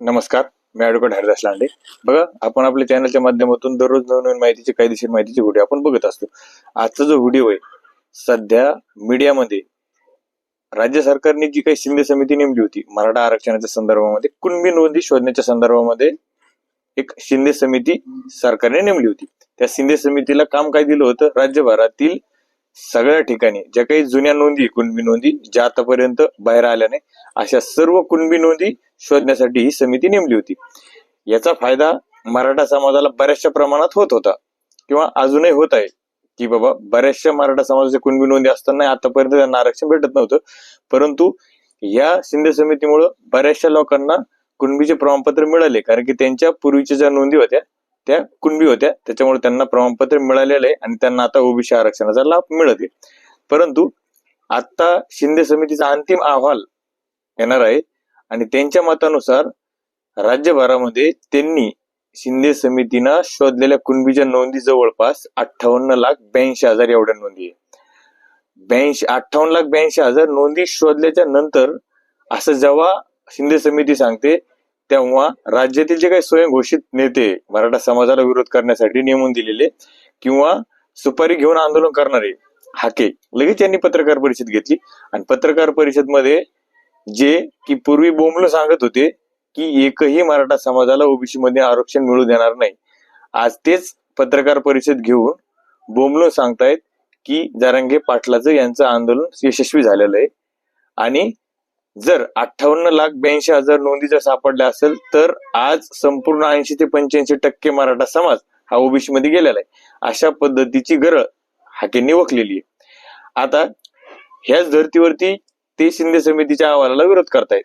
नमस्कार मी ॲडव्होकेट हरिदास लांडे. बघा आपण आपल्या चॅनलच्या माध्यमातून दररोज नवनवीन माहितीची कायदेशीर माहितीची व्हिडिओ आपण बघत असतो. आजचा जो व्हिडिओ आहे सध्या मीडियामध्ये राज्य सरकारने जी काही शिंदे समिती नेमली होती मराठा आरक्षणाच्या संदर्भामध्ये कुणबी नोंदी शोधण्याच्या संदर्भामध्ये एक शिंदे समिती सरकारने नेमली होती. त्या शिंदे समितीला काम काय दिलं होतं? राज्यभरातील सगळ्या ठिकाणी ज्या काही जुन्या नोंदी कुणबी नोंदी ज्या आतापर्यंत बाहेर आल्या नाही अशा सर्व कुणबी नोंदी शोधण्यासाठी ही समिती नेमली होती. याचा फायदा मराठा समाजाला बऱ्याचशा प्रमाणात होत होता किंवा अजूनही होत आहे की बाबा बऱ्याचशा मराठा समाजाच्या कुणबी नोंदी असताना आतापर्यंत त्यांना आरक्षण भेटत नव्हतं. परंतु या शिंदे समितीमुळं बऱ्याचशा लोकांना कुणबीचे प्रमाणपत्र मिळाले कारण की त्यांच्या पूर्वीच्या ज्या नोंदी होत्या त्या कुणबी होत्या त्याच्यामुळे त्यांना प्रमाणपत्र मिळालेलं आहे आणि त्यांना आता ओबीसी आरक्षणाचा लाभ मिळत आहे परंतु आता शिंदे समितीचा अंतिम अहवाल येणार आहे आणि त्यांच्या मतानुसार राज्यभरामध्ये त्यांनी शिंदे समितीनं शोधलेल्या कुणबीच्या नोंदी जवळपास अठ्ठावन्न लाख ब्याऐंशी हजार एवढ्या नोंदी आहे. ब्याऐंशी अठ्ठावन्न लाख ब्याऐंशी हजार नोंदी शोधल्याच्या नंतर असं जेव्हा शिंदे समिती सांगते तेव्हा राज्यातील जे काही स्वयंघोषित नेते मराठा समाजाला विरोध करण्यासाठी नेमून दिलेले किंवा सुपारी घेऊन आंदोलन करणारे हाके लगेच त्यांनी पत्रकार परिषद घेतली. आणि पत्रकार परिषदमध्ये जे की पूर्वी बोंबल सांगत होते की एकही मराठा समाजाला ओबीसी मध्ये आरक्षण मिळू देणार नाही. आज तेच पत्रकार परिषद घेऊन बोंबल सांगतायत की जारंगे पाटलाचं यांचं आंदोलन यशस्वी झालेलं आहे. आणि जर अठ्ठावन्न लाख ब्याऐंशी हजार नोंदी जर सापडल्या असेल तर आज संपूर्ण ऐंशी ते पंच्याऐंशी टक्के मराठा समाज हा ओबीसी मध्ये गेलेला आहे. अशा पद्धतीची गरज हाकेंनी वखलेली आहे आता ह्याच धर्तीवरती ते शिंदे समितीच्या अहवालाला विरोध करतायत.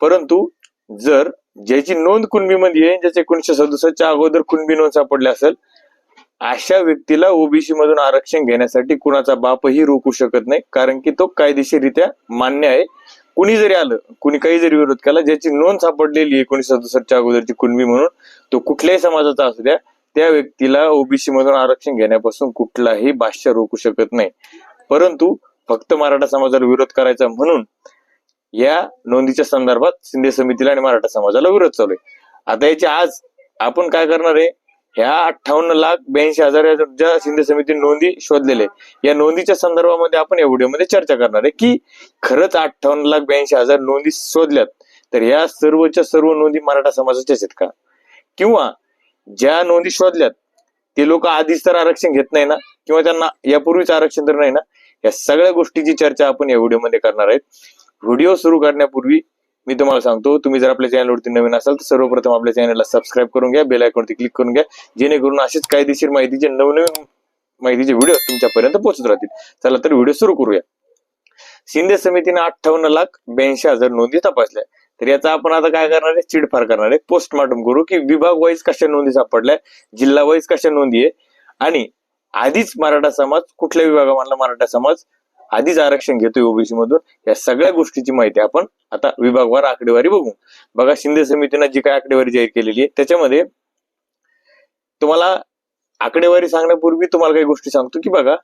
परंतु जर ज्याची नोंद कुणबीमध्ये आहे ज्याच्या एकोणीशे सदुसष्टच्या अगोदर कुणबी नोंद सापडली असेल अशा व्यक्तीला ओबीसी मधून आरक्षण घेण्यासाठी कुणाचा बापही रोखू शकत नाही कारण की तो कायदेशीररित्या मान्य आहे. कुणी जरी आलं कुणी काही जरी विरोध केला ज्याची नोंद सापडलेली एकोणीसशे सदुसष्टच्या अगोदरची कुणबी म्हणून तो कुठल्याही समाजाचा असू द्या त्या व्यक्तीला ओबीसी मधून आरक्षण घेण्यापासून कुठलाही भाष्य रोखू शकत नाही. परंतु फक्त मराठा समाजाला विरोध करायचा म्हणून या नोंदीच्या संदर्भात शिंदे समितीला आणि मराठा समाजाला विरोध चालू आहे. आता याची आज आपण काय करणार आहे? ह्या अठ्ठावन्न लाख ब्याऐंशी हजार ज्या शिंदे समितीने नोंदी शोधलेले या नोंदीच्या संदर्भामध्ये आपण या व्हिडिओमध्ये चर्चा करणार आहे की खरंच अठ्ठावन्न लाख ब्याऐंशी हजार नोंदी शोधल्यात तर या सर्वच्या सर्व नोंदी मराठा समाजाच्या आहेत का? किंवा ज्या नोंदी शोधल्यात ते लोक आधीच तर आरक्षण घेत नाही ना? किंवा त्यांना यापूर्वीच आरक्षण तर नाही ना? या सगळ्या गोष्टीची चर्चा आपण या व्हिडिओमध्ये करणार आहेत. व्हिडिओ सुरू करण्यापूर्वी मी तुम्हाला सांगतो तुम्ही जर आपल्या चॅनलवरती नवीन असाल तर सर्वप्रथम आपल्या चॅनलला सबस्क्राईब करून घ्या बेल आयकॉनवरती क्लिक करून घ्या जेणेकरून असेच कायदेशीर माहितीचे नवनवीन माहितीचे व्हिडिओ तुमच्यापर्यंत पोहोचत राहतील. चला तर व्हिडिओ सुरू करूया. शिंदे समितीने अठ्ठावन्न लाख ब्याऐंशी हजार नोंदी तपासल्या. तर याचा आपण आता काय करणार आहे? चिडफार करणार आहे. पोस्टमार्टम करू की विभाग वाईज कशा नोंदी सापडल्या जिल्हा वाईज कशा नोंदी आहे? आणि आधीच मराठा समाज कुठल्या विभागामधला मराठा समाज आधीच आरक्षण घेतोय ओबीसी मधून. या सगळ्या गोष्टीची माहिती आपण आता विभागवार आकडेवारी बघू. बघा शिंदे समितीनं जी काय आकडेवारी जाहीर केलेली आहे त्याच्यामध्ये तुम्हाला आकडेवारी सांगण्यापूर्वी तुम्हाला काही गोष्टी सांगतो की बघा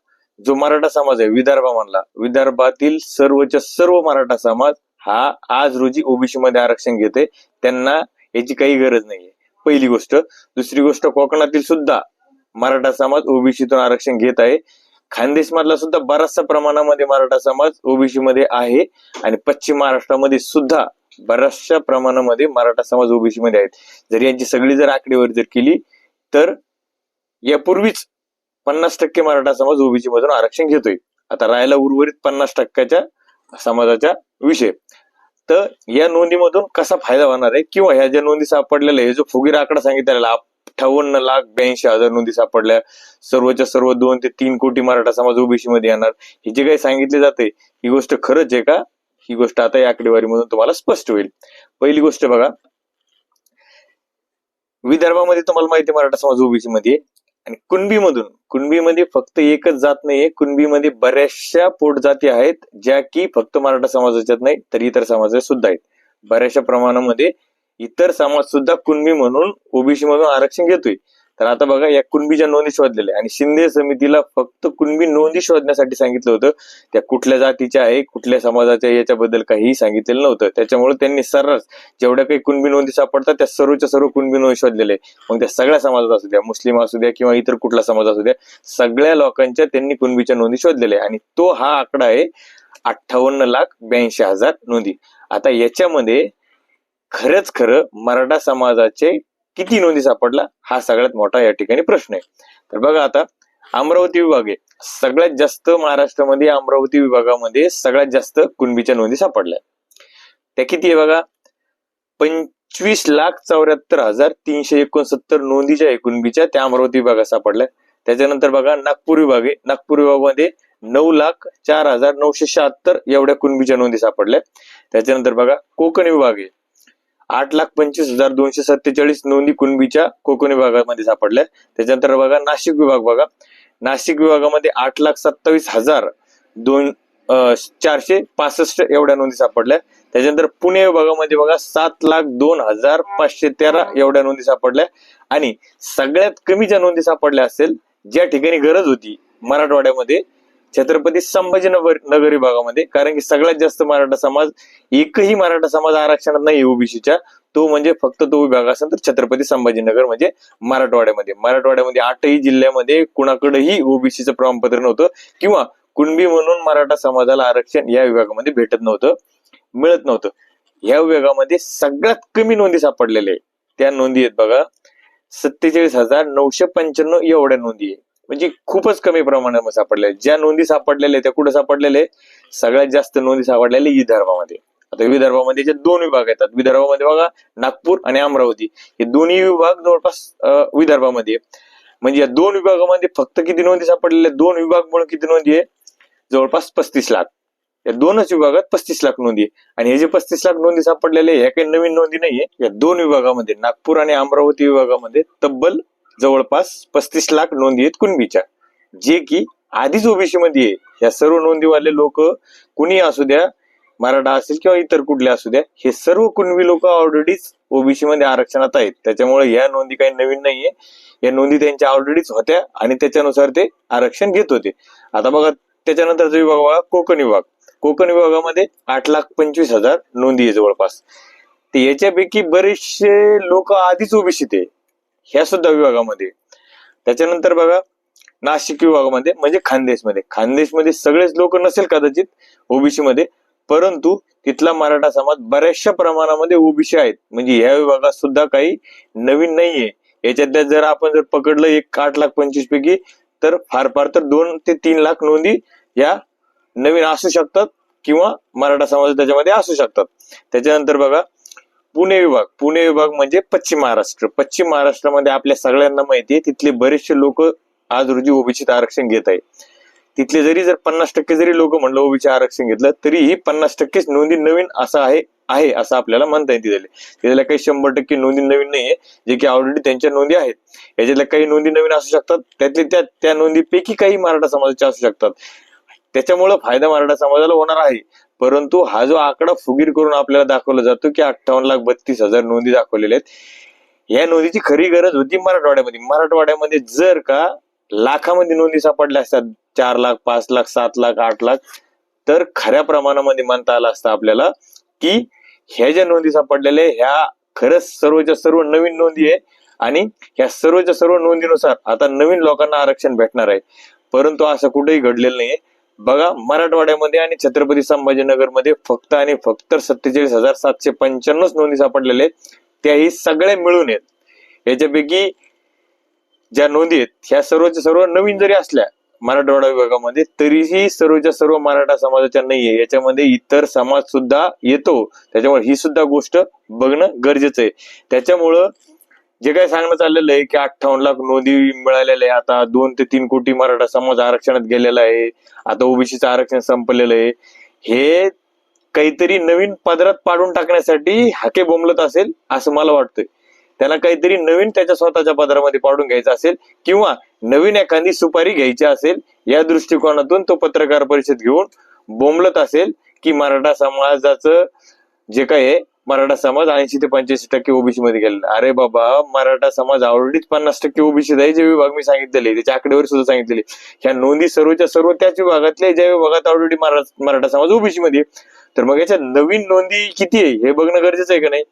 जो मराठा समाज आहे विदर्भामधला विदर्भातील सर्वच्या सर्व मराठा समाज हा आज रोजी ओबीसी मध्ये आरक्षण घेते त्यांना याची काही गरज नाहीये. पहिली गोष्ट. दुसरी गोष्ट कोकणातील सुद्धा मराठा समाज ओबीसीतून आरक्षण घेत आहे. खानदेश मधला सुद्धा बराचसा प्रमाणामध्ये मराठा समाज ओबीसी मध्ये आहे. आणि पश्चिम महाराष्ट्रामध्ये सुद्धा बऱ्याचशा प्रमाणामध्ये मराठा समाज ओबीसी मध्ये आहेत. जर यांची सगळी जर आकडेवारी जर केली तर यापूर्वीच पन्नास टक्के मराठा समाज ओबीसी मधून आरक्षण घेतोय. आता राहायला उर्वरित पन्नास टक्क्याच्या समाजाचा विषय. तर या नोंदीमधून कसा फायदा होणार आहे? किंवा ह्या ज्या नोंदी सापडलेल्या आहे, हे जो फुगीर आकडा सांगितलेला अठ्ठावन्न लाख ब्याऐंशी हजार नोंदी सापडल्या. सर्वच्या सर्व दोन ते तीन कोटी मराठा समाज ओबीसी मध्ये येणार. हे जे काही सांगितले जाते ही गोष्ट खरंच आहे का? ही गोष्ट आता या आकडेवारीमधून तुम्हाला स्पष्ट होईल. पहिली गोष्ट बघा. विदर्भामध्ये तुम्हाला माहिती मराठा समाज ओबीसी मध्ये आणि कुणबीमधून? कुणबीमध्ये फक्त एकच जात नाहीये. कुणबीमध्ये बऱ्याचशा पोट जाती आहेत ज्या की फक्त मराठा समाजाच्यात नाही तर इतर समाजात सुद्धा आहेत. बऱ्याचशा प्रमाणामध्ये इतर समाज सुद्धा कुणबी म्हणून ओबीसी मधून आरक्षण घेतोय. तर आता बघा या कुणबीच्या नोंदी शोधलेल्या आणि शिंदे समितीला फक्त कुणबी नोंदी शोधण्यासाठी सांगितलं होतं. त्या कुठल्या जातीच्या आहे कुठल्या समाजाच्या याच्याबद्दल काहीही सांगितलेलं नव्हतं. त्याच्यामुळे त्यांनी सर्रास जेवढ्या काही कुणबी नोंदी सापडतात त्या सर्वच्या सर्व कुणबी नोंदी शोधलेले मग त्या सगळ्या समाजात असू द्या मुस्लिम असू द्या किंवा इतर कुठला समाज असू द्या सगळ्या लोकांच्या त्यांनी कुणबीच्या नोंदी शोधलेल्या आहे आणि तो हा आकडा आहे अठ्ठावन्न लाख ब्याऐंशी हजार नोंदी. आता याच्यामध्ये खरंच खरं मराठा समाजाचे किती नोंदी सापडला हा सगळ्यात मोठा या ठिकाणी प्रश्न आहे. तर बघा आता अमरावती विभाग आहे. सगळ्यात जास्त महाराष्ट्रामध्ये अमरावती विभागामध्ये सगळ्यात जास्त कुणबीच्या नोंदी सापडल्या. त्या किती आहे बघा? पंचवीस लाख चौऱ्याहत्तर हजार तीनशे एकोणसत्तर नोंदीच्या आहे कुणबीच्या त्या अमरावती विभागात सापडल्या. त्याच्यानंतर बघा नागपूर विभाग आहे. नागपूर विभागामध्ये नऊ लाख चार हजार नऊशे शहात्तर एवढ्या कुणबीच्या नोंदी सापडल्या. त्याच्यानंतर बघा कोकण विभाग आहे. आठ लाख पंचवीस हजार दोनशे सत्तेचाळीस नोंदी कुणबीच्या कोकण विभागामध्ये सापडल्या त्याच्यानंतर बघा नाशिक विभाग बघा. नाशिक विभागामध्ये आठ लाख सत्तावीस हजार दोन चारशे पासष्ट एवढ्या नोंदी सापडल्या त्याच्यानंतर पुणे विभागामध्ये बघा सात लाख दोन हजार पाचशे तेरा एवढ्या नोंदी सापडल्या आणि सगळ्यात कमी ज्या नोंदी सापडल्या असेल ज्या ठिकाणी गरज होती मराठवाड्यामध्ये छत्रपती संभाजीनगर नगर विभागामध्ये कारण की सगळ्यात जास्त मराठा समाज एकही मराठा समाज आरक्षणात नाही ओबीसीच्या. तो म्हणजे फक्त तो विभाग असेल तर छत्रपती संभाजीनगर म्हणजे मराठवाड्यामध्ये. मराठवाड्यामध्ये आठही जिल्ह्यामध्ये कुणाकडेही ओबीसीचं प्रमाणपत्र नव्हतं किंवा कुणबी म्हणून मराठा समाजाला आरक्षण या विभागामध्ये भेटत नव्हतं मिळत नव्हतं. या विभागामध्ये सगळ्यात कमी नोंदी सापडलेल्या आहेत. त्या नोंदी आहेत बघा सत्तेचाळीस हजार नऊशे पंच्याण्णव एवढ्या नोंदी आहे म्हणजे खूपच कमी प्रमाणात सापडल्या ज्या नोंदी सापडलेल्या आहेत, त्या कुठे सापडलेले सगळ्यात जास्त नोंदी सापडलेल्या विदर्भामध्ये. आता विदर्भामध्ये जे दोन विभाग येतात. विदर्भामध्ये बघा नागपूर आणि अमरावती. हे दोन्ही विभाग जवळपास विदर्भामध्ये म्हणजे या दोन विभागामध्ये फक्त किती नोंदी सापडलेल्या दोन विभाग म्हणून किती नोंदी आहे जवळपास पस्तीस लाख. या दोनच विभागात पस्तीस लाख नोंदी आहे. आणि हे जे पस्तीस लाख नोंदी सापडलेले ह्या काही नवीन नोंदी नाहीये. या दोन विभागामध्ये नागपूर आणि अमरावती विभागामध्ये तब्बल जवळपास पस्तीस लाख नोंदी आहेत कुणबीच्या. जे की आधीच ओबीसी मध्ये आहे. या सर्व नोंदीवाले लोक कुणी असू द्या मराठा असेल किंवा इतर कुठले असू द्या हे सर्व कुणबी लोक ऑलरेडीच ओबीसी मध्ये आरक्षणात आहेत. त्याच्यामुळे या नोंदी काही नवीन नाहीये. या नोंदी त्यांच्या ऑलरेडीच होत्या आणि त्याच्यानुसार ते आरक्षण घेत होते. आता बघा त्याच्यानंतरचा विभाग बघा कोकण विभाग. कोकण विभागामध्ये आठ लाख पंचवीस हजार नोंदी आहे जवळपास. याच्यापैकी बरेचसे लोक आधीच ओबीसीत आहे. ह्या सुद्धा विभागामध्ये. त्याच्यानंतर बघा नाशिक विभागामध्ये म्हणजे खानदेशमध्ये. खानदेशमध्ये सगळेच लोक नसेल कदाचित ओबीसी मध्ये परंतु तिथला मराठा समाज बऱ्याचशा प्रमाणामध्ये ओबीसी आहेत. म्हणजे ह्या विभागात सुद्धा काही नवीन नाहीये. याच्यातल्या जर आपण जर पकडलं एक आठ लाख पंचवीस पैकी तर फार फार तर दोन ते तीन लाख नोंदी या नवीन असू शकतात किंवा मराठा समाज त्याच्यामध्ये असू शकतात. त्याच्यानंतर बघा पुणे विभाग. पुणे विभाग म्हणजे पश्चिम महाराष्ट्र. पश्चिम महाराष्ट्रामध्ये आपल्या सगळ्यांना माहिती आहे तिथले बरेचसे लोक आज रोजी ओबीसीत आरक्षण घेत आहे तिथले जरी जर पन्नास टक्के जरी लोक म्हणलं ओबीसी आरक्षण घेतलं तरीही पन्नास टक्केच नोंदी नवीन असं आहे आहे असं आपल्याला म्हणता येईल तिथले. तिथल्या काही शंभर टक्के नोंदी नवीन नाहीये जे की ऑलरेडी त्यांच्या नोंदी आहेत. याच्यातल्या काही नोंदी नवीन असू शकतात त्यातले त्या त्या नोंदीपैकी काही मराठा समाजाच्या असू शकतात. त्याच्यामुळं फायदा मराठा समाजाला होणार आहे. परंतु हा जो आकडा फुगीर करून आपल्याला दाखवला जातो की अठ्ठावन्न लाख बत्तीस हजार नोंदी दाखवलेल्या आहेत या नोंदीची खरी गरज होती मराठवाड्यामध्ये. मराठवाड्यामध्ये जर का लाखामध्ये नोंदी सापडल्या असतात चार लाख पाच लाख सात लाख आठ लाख तर खऱ्या प्रमाणामध्ये म्हणता आलं असतं आपल्याला की ह्या ज्या नोंदी सापडलेल्या ह्या खरंच सर्वच्या सर्व नवीन नोंदी आहे आणि ह्या सर्वच्या सर्व नोंदीनुसार आता नवीन लोकांना आरक्षण भेटणार आहे. परंतु असं कुठेही घडलेलं नाहीये. बघा मराठवाड्यामध्ये आणि छत्रपती संभाजीनगरमध्ये फक्त आणि फक्त सत्तेचाळीस हजार सातशे पंच्याण्णव नोंदी सापडलेल्या आहेत. त्याही सगळ्या मिळून आहेत. याच्यापैकी ज्या नोंदी आहेत ह्या सर्वच्या सर्व नवीन जरी असल्या मराठवाडा विभागामध्ये तरीही सर्वच्या सर्व मराठा समाजाच्या नाहीये. याच्यामध्ये इतर समाज सुद्धा येतो. त्याच्यामुळे ही सुद्धा गोष्ट बघणं गरजेचं आहे. त्याच्यामुळं जे काही सांगण्यात आलेलं आहे की अठ्ठावन्न लाख नोंदी मिळालेल्या आहे आता दोन ते तीन कोटी मराठा समाज आरक्षणात गेलेला आहे. आता ओबीसीचं आरक्षण संपलेलं आहे. हे काहीतरी नवीन पदरात पाडून टाकण्यासाठी हाके बोंबलत असेल असं मला वाटतंय. त्याला काहीतरी नवीन त्याच्या स्वतःच्या पदरामध्ये पाडून घ्यायचं असेल किंवा नवीन एखादी सुपारी घ्यायची असेल या दृष्टिकोनातून तो पत्रकार परिषद घेऊन बोंबलत असेल की मराठा समाजाचं जे काय आहे मराठा समाज ऐंशी ते पंच्याऐंशी टक्के ओबीसी मध्ये गेलेला. अरे बाबा मराठा समाज ऑलरेडीच पन्नास टक्के ओबीसी आहे जे विभाग मी सांगितलेले त्याच्या आकडेवर सुद्धा सांगितलेले. ह्या नोंदी सर्वच्या सर्व त्याच विभागातले ज्या विभागात ऑलरेडी मराठा समाज ओबीसी मध्ये तर मग याच्या नवीन नोंदी किती आहे हे बघणं गरजेचं आहे का नाही?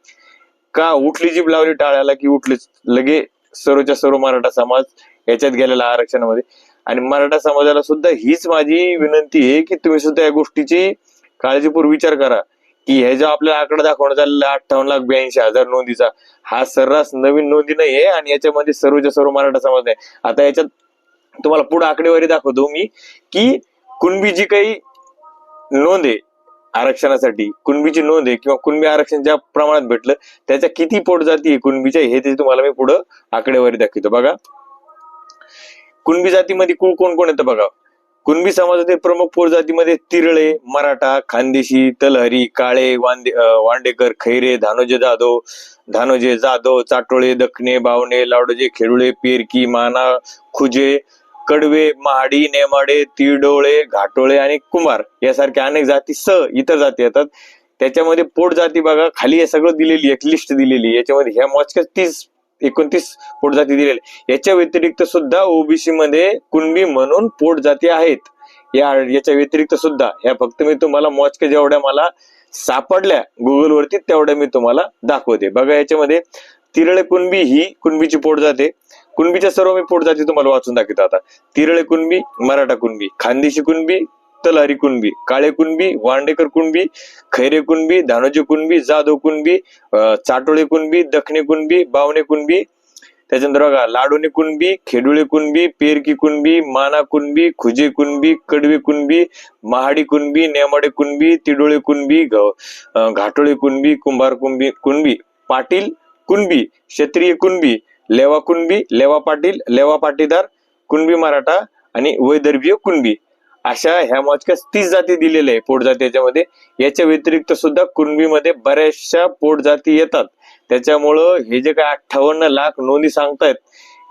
का उठली जीभ लावली टाळ्याला की उठलीच? लगे सर्वच्या सर्व मराठा समाज याच्यात गेलेला आरक्षणामध्ये. आणि मराठा समाजाला सुद्धा हीच माझी विनंती आहे की तुम्ही सुद्धा या गोष्टीची काळजीपूर्वक विचार करा. की हे जो आपल्याला आकडा दाखवण्यात आलेला अठ्ठावन्न लाख ब्याऐंशी हजार नोंदीचा हा सर्रास नवीन नोंदी नाही आहे आणि याच्यामध्ये सर्वच्या सर्व मराठा समाज नाही. आता याच्यात तुम्हाला पुढे आकडेवारी दाखवतो मी की कुणबी जी काही नोंद आहे आरक्षणासाठी कुणबीची नोंद आहे किंवा कुणबी आरक्षण ज्या प्रमाणात भेटलं त्याच्या किती पोट जाती आहे कुणबीच्या हे ते तुम्हाला मी पुढं आकडेवारी दाखवतो. बघा कुणबी जातीमध्ये कुळ कोण कोण येतं बघा? कुणबी समाजातील प्रमुख पोट जातीमध्ये तिरळे मराठा खानदेशी तलहरी काळे वांदे वांडेकर खैरे धानोजे जाधव धानोजे जाधव चाटोळे दखणे बावणे लावडोजे खेडुळे पेरकी माना खुजे कडवे महाडी नेमाडे तिडोळे घाटोळे आणि कुंभार यासारख्या अनेक जाती स इतर जाती येतात त्याच्यामध्ये पोट जाती बघा खाली हे सगळं दिलेली एक लिस्ट दिलेली आहे. याच्यामध्ये ह्या मोजक्याच तीस एकोणतीस पोट जाती दिलेल्या याच्या व्यतिरिक्त सुद्धा ओबीसी मध्ये कुणबी म्हणून पोट जाती आहेत. या याच्या व्यतिरिक्त सुद्धा या फक्त मी तुम्हाला मोजक्या जेवढ्या मला सापडल्या गुगलवरती तेवढ्या मी तुम्हाला दाखवते. बघा याच्यामध्ये तिरळे कुणबी ही कुणबीची पोट जाते. कुणबीच्या सर्व मी पोट जाती तुम्हाला वाचून दाखवतो आता. तिरळे कुणबी मराठा कुणबी खानदेशी कुणबी तलहरी कुणबी काळे कुणबी वांडेकर कुणबी खैरे कुणबी धानोजी कुणबी जाधव कुणबी चाटोळे कुणबी दखणे कुणबी बावणे कुणबी त्याच्यानंतर बघा लाडोणे कुणबी खेडुळे कुणबी पेरकी कुणबी माना कुणबी खुजे कुणबी कडवे कुणबी महाडी कुणबी नेमाडे कुणबी तिडोळे कुणबी घाटोळे कुणबी कुंभार कुणबी कुणबी पाटील कुणबी क्षत्रिय कुणबी लेवा कुणबी लेवा पाटील लेवा पाटीदार कुणबी मराठा आणि वैदर्भीय कुणबी अशा ह्या मोजक्याच तीस जाती दिलेल्या आहे पोट जाती याच्यामध्ये. याच्या व्यतिरिक्त सुद्धा कुणबीमध्ये बऱ्याचशा पोट जाती येतात. त्याच्यामुळं हे जे काय अठ्ठावन्न लाख नोंदी सांगतायत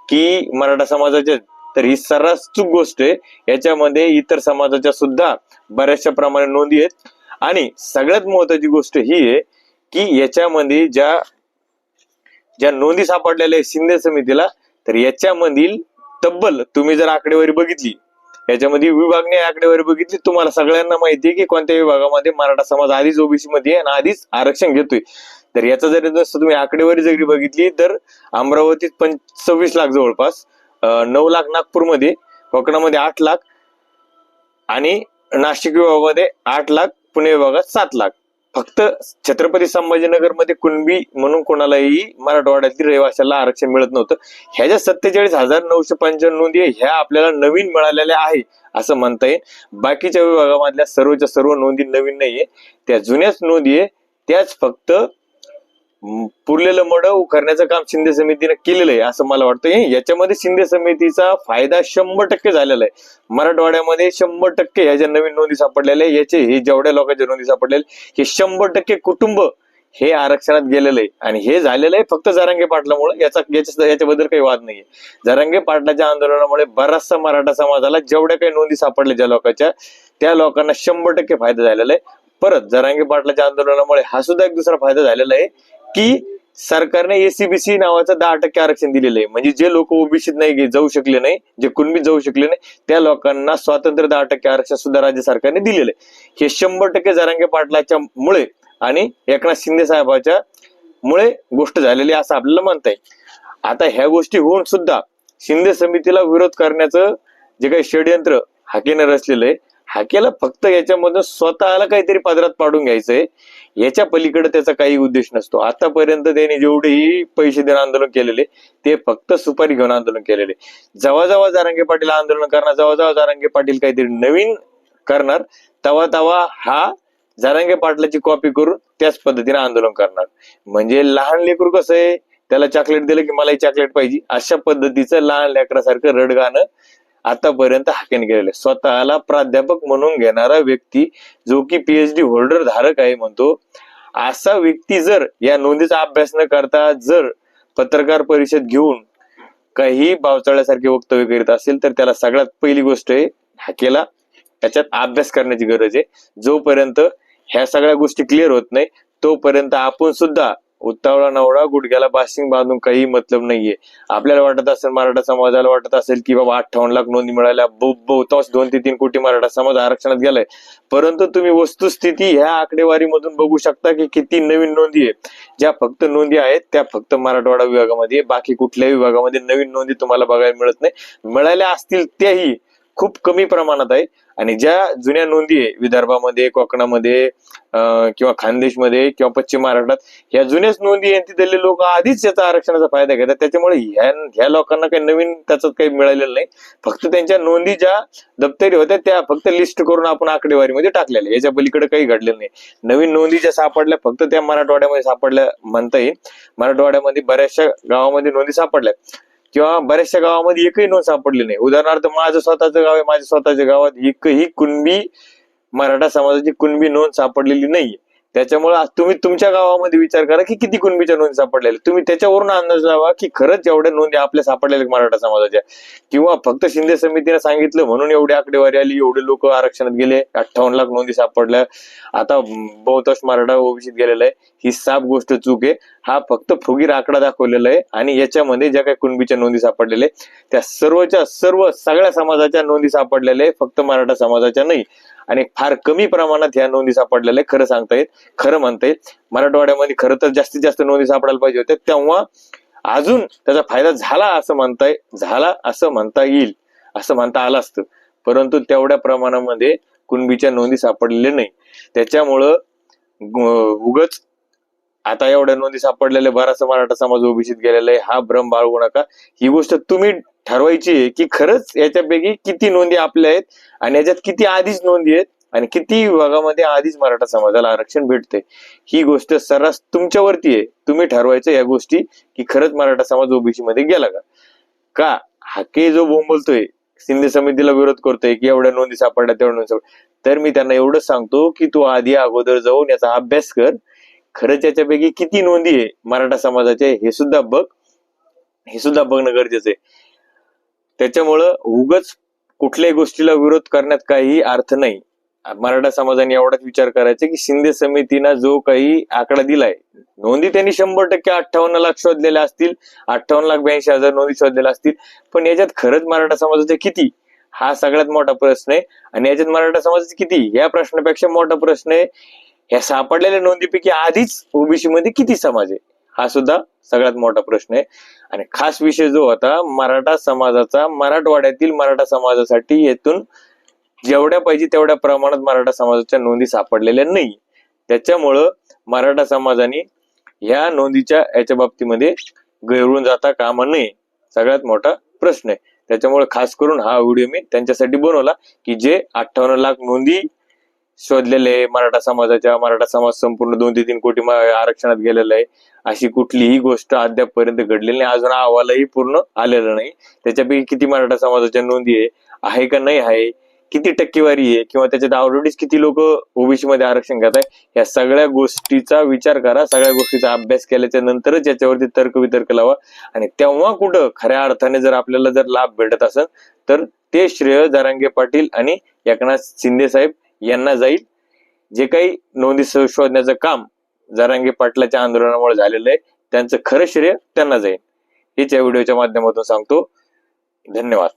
की मराठा समाजाच्या तर ही सर्रास चूक गोष्ट आहे. याच्यामध्ये इतर समाजाच्या सुद्धा बऱ्याचशा प्रमाणे नोंदी आहेत. आणि सगळ्यात महत्वाची गोष्ट ही आहे की याच्यामध्ये ज्या ज्या नोंदी सापडलेल्या आहेत शिंदे समितीला तर याच्यामधील तब्बल तुम्ही जर आकडेवारी बघितली याच्यामध्ये विभागने आकडेवारी बघितली. तुम्हाला सगळ्यांना माहिती आहे की कोणत्या विभागामध्ये मराठा समाज आधीच ओबीसी मध्ये आहे आणि आधीच आरक्षण घेतोय. तर याचा जरी जसं तुम्ही आकडेवारी जरी बघितली तर अमरावतीत पण सव्वीस लाख जवळपास नऊ लाख नागपूरमध्ये कोकणामध्ये आठ लाख आणि नाशिक विभागामध्ये आठ लाख पुणे विभागात सात लाख. फक्त छत्रपती संभाजीनगरमध्ये कुणबी म्हणून कोणालाही मराठवाड्यातील रहिवाशाला आरक्षण मिळत नव्हतं. ह्या ज्या सत्तेचाळीस हजार नऊशे पंच्याण्णव नोंदी आहे, ह्या आपल्याला नवीन मिळालेल्या आहे असं म्हणता येईल. बाकीच्या विभागामधल्या सर्वच्या सर्व नोंदी नवीन नाहीये. त्या जुन्याच नोंदी आहे त्याच फक्त पुरलेलं मड उखरण्याचं काम शिंदे समितीने केलेलं आहे असं मला वाटतं. हे याच्यामध्ये शिंदे समितीचा फायदा शंभर टक्के झालेला आहे. मराठवाड्यामध्ये शंभर टक्के ह्या ज्या नवीन नोंदी सापडलेल्या आहे, याचे हे जेवढ्या लोकांच्या नोंदी सापडलेल्या हे शंभर टक्के कुटुंब हे आरक्षणात गेलेलं आहे. आणि हे झालेलं आहे फक्त जरांगे पाटलामुळे. याचा याच्याबद्दल काही वाद नाहीये. जारांगे पाटलाच्या आंदोलनामुळे बराचसा मराठा समाजाला जेवढ्या काही नोंदी सापडल्या ज्या लोकांच्या त्या लोकांना शंभर टक्के फायदा झालेला आहे. परत जरांगे पाटलाच्या आंदोलनामुळे हा सुद्धा एक दुसरा फायदा झालेला आहे. की सरकारने एसीबीसी नावाचं दहा टक्के आरक्षण दिलेलं आहे. म्हणजे जे लोक ओबीसीत नाही जाऊ शकले नाही जे कुणबीत जाऊ शकले नाही त्या लोकांना स्वातंत्र्य दहा टक्के आरक्षण सुद्धा राज्य सरकारने दिलेलं आहे. हे शंभर टक्के जरांगे पाटलाच्या मुळे आणि एकनाथ शिंदे साहेबाच्या मुळे गोष्ट झालेली आहे असं आपल्याला म्हणता येईल. आता ह्या गोष्टी होऊन सुद्धा शिंदे समितीला विरोध करण्याचं जे काही षडयंत्र हाकेने रचलेलं आहे हाकेला फक्त याच्यामधून स्वतःला काहीतरी पदरात पाडून घ्यायचंय. याच्या पलीकडे त्याचा काही उद्देश नसतो. आतापर्यंत त्यांनी जेवढेही पैसे देऊन आंदोलन केलेले ते फक्त सुपारी घेऊन आंदोलन केलेले. जेव्हा जारांगे पाटील आंदोलन करणार जेव्हा जारांगे पाटील काहीतरी नवीन करणार तवा तवा हा जारांगे पाटलाची कॉपी करून त्याच पद्धतीने आंदोलन करणार. म्हणजे लहान लेकरू कसं आहे? त्याला चॉकलेट दिलं की मलाही चॉकलेट पाहिजे. अशा पद्धतीचं लहान लेकरासारखं रडगाणं आतापर्यंत हाकेन गेलेले. स्वतःला प्राध्यापक म्हणून घेणारा व्यक्ती जो की पीएचडी होल्डर धारक आहे म्हणतो असा व्यक्ती जर या नोंदीचा अभ्यास न करता जर पत्रकार परिषद घेऊन काही बावचाळ्यासारखे वक्तव्य करीत असेल तर त्याला सगळ्यात पहिली गोष्ट आहे हाकेला त्याच्यात अभ्यास करण्याची गरज आहे. जोपर्यंत ह्या सगळ्या गोष्टी क्लिअर होत नाही तोपर्यंत आपण सुद्धा उत्तावळा नवडा गुडघ्याला बाशिंग बांधून काही मतलब नाहीये. आपल्याला वाटत असेल मराठा समाजाला वाटत असेल की बाबा अठ्ठावन्न लाख नोंदी मिळाल्या बहुतांश दोन ते तीन कोटी मराठा समाज आरक्षणात गेलाय. परंतु तुम्ही वस्तुस्थिती ह्या आकडेवारीमधून बघू शकता की किती नवीन नोंदी आहेत. ज्या फक्त नोंदी आहेत त्या फक्त मराठवाडा विभागामध्ये बाकी कुठल्याही विभागामध्ये नवीन नोंदी तुम्हाला बघायला मिळत नाही. मिळाल्या असतील त्याही खूप कमी प्रमाणात आहे. आणि ज्या जुन्या नोंदी आहे विदर्भामध्ये कोकणामध्ये किंवा खानदेशमध्ये किंवा पश्चिम महाराष्ट्रात ह्या जुन्याच नोंदी आहे तिथले लोक आधीच याचा आरक्षणाचा फायदा घेतात. त्याच्यामुळे ह्या ह्या लोकांना काही नवीन त्याच्यात काही मिळालेलं नाही. फक्त त्यांच्या नोंदी ज्या दप्तरी होत्या त्या फक्त लिस्ट करून आपण आकडेवारीमध्ये टाकलेल्या याच्या पलीकडे काही घडलेलं नाही. नवीन नोंदी ज्या सापडल्या फक्त त्या मराठवाड्यामध्ये सापडल्या म्हणता येईल. मराठवाड्यामध्ये बऱ्याचशा गावामध्ये नोंदी सापडल्या. किंवा बऱ्याचशा गावामध्ये एकही नोंद सापडली नाही. उदाहरणार्थ माझं स्वतःचं गाव आहे माझ्या स्वतःच्या गावात एकही कुणबी मराठा समाजाची कुणबी नोंद सापडलेली नाहीये. त्याच्यामुळे तुम्ही तुमच्या गावामध्ये विचार करा की किती कुणबीच्या नोंदी सापडलेल्या तुम्ही त्याच्यावरून अंदाज लावा की खरंच एवढ्या नोंदी आपल्या सापडलेल्या मराठा समाजाच्या. किंवा फक्त शिंदे समितीने सांगितलं म्हणून एवढी आकडेवारी आली एवढे लोक आरक्षणात गेले अठ्ठावन्न लाख नोंदी सापडल्या. आता बहुतांश मराठा ओबीसीत गेलेला आहे. ही साफ गोष्ट चूक आहे. हा फक्त फुगीर आकडा दाखवलेला आहे आणि याच्यामध्ये ज्या काही कुणबीच्या नोंदी सापडलेल्या आहेत, त्या सर्वच्या सर्व सगळ्या समाजाच्या नोंदी सापडलेल्या आहे फक्त मराठा समाजाच्या नाही. आणि फार कमी प्रमाणात ह्या नोंदी सापडलेल्या आहेत खरं सांगता येईल खरं म्हणता येईल मराठवाड्यामध्ये खरं तर जास्तीत जास्त नोंदी सापडायला पाहिजे होत्या. तेव्हा अजून त्याचा फायदा झाला असं म्हणता झाला असं म्हणता येईल असं म्हणता आलं असतं. परंतु तेवढ्या प्रमाणामध्ये कुणबीच्या नोंदी सापडलेल्या नाही. त्याच्यामुळं उगच आता एवढ्या नोंदी सापडलेल्या बराचसा मराठा समाज ओबीसीत गेलेला आहे. हा भ्रम बाळगू नका. ही गोष्ट तुम्ही ठरवायची आहे की खरंच याच्यापैकी किती नोंदी आपल्या आहेत आणि याच्यात किती आधीच नोंदी आहेत आणि किती विभागामध्ये आधीच मराठा समाजाला आरक्षण भेटते ही गोष्ट सर्रास तुमच्यावरती आहे. तुम्ही ठरवायचं या गोष्टी की खरंच मराठा समाज ओबीसी मध्ये गेला का? का हाके जो बोंबलतोय शिंदे समितीला विरोध करतोय की एवढ्या नोंदी सापडल्या तेवढ्या नोंदी सापडल्या. तर मी त्यांना एवढंच सांगतो की तू आधी अगोदर जाऊन याचा अभ्यास कर. खरंच याच्यापैकी किती नोंदी आहे मराठा समाजाचे हे सुद्धा बघ. हे सुद्धा बघणं गरजेचं आहे. त्याच्यामुळं उगच कुठल्याही गोष्टीला विरोध करण्यात काही अर्थ नाही. मराठा समाजाने एवढाच विचार करायचा की शिंदे समितीनं जो काही आकडा दिलाय नोंदी त्यांनी शंभर टक्के अठ्ठावन्न लाख शोधलेल्या असतील अठ्ठावन्न लाख ब्याऐंशी हजार नोंदी शोधलेल्या असतील पण याच्यात खरंच मराठा समाजाचे किती? हा सगळ्यात मोठा प्रश्न आहे. आणि याच्यात मराठा समाजाचे किती? या प्रश्नापेक्षा मोठा प्रश्न आहे. ह्या सापडलेल्या नोंदीपैकी आधीच ओबीसी मध्ये किती समाज आहे? हा सुद्धा सगळ्यात मोठा प्रश्न आहे. आणि खास विषय जो होता मराठा समाजाचा मराठवाड्यातील मराठा समाजासाठी येथून जेवढ्या पाहिजे तेवढ्या प्रमाणात मराठा समाजाच्या नोंदी सापडलेल्या नाही. त्याच्यामुळं मराठा समाजाने ह्या नोंदीच्या याच्या बाबतीमध्ये गैरून जाता कामा नये सगळ्यात मोठा प्रश्न आहे. त्याच्यामुळे खास करून हा व्हिडिओ मी त्यांच्यासाठी बनवला की जे अठ्ठावन्न लाख नोंदी शोधलेले आहे. मराठा समाजाच्या मराठा समाज संपूर्ण दोन ते तीन कोटी आरक्षणात गेलेला आहे. अशी कुठलीही गोष्ट अद्यापपर्यंत घडलेली नाही. अजून अहवालही पूर्ण आलेला नाही. त्याच्यापैकी किती मराठा समाजाच्या नोंदी आहे? आहे का नाही आहे? किती टक्केवारी आहे? किंवा त्याच्यात ऑलरेडीच किती लोक ओबीसी मध्ये आरक्षण घेत आहे या सगळ्या गोष्टीचा विचार करा. सगळ्या गोष्टीचा अभ्यास केल्याच्या नंतरच याच्यावरती तर्क वितर्क लावा. आणि तेव्हा कुठं खऱ्या अर्थाने जर आपल्याला जर लाभ भेटत असेल तर ते श्रेय जरांगे पाटील आणि एकनाथ शिंदे साहेब यांना जाईल. जे काही नोंदी शोधण्याचं काम जरांगी पाटलाच्या आंदोलनामुळे झालेलं आहे त्यांचं खरं श्रेय त्यांना जाईल. हेच या व्हिडिओच्या माध्यमातून सांगतो. धन्यवाद.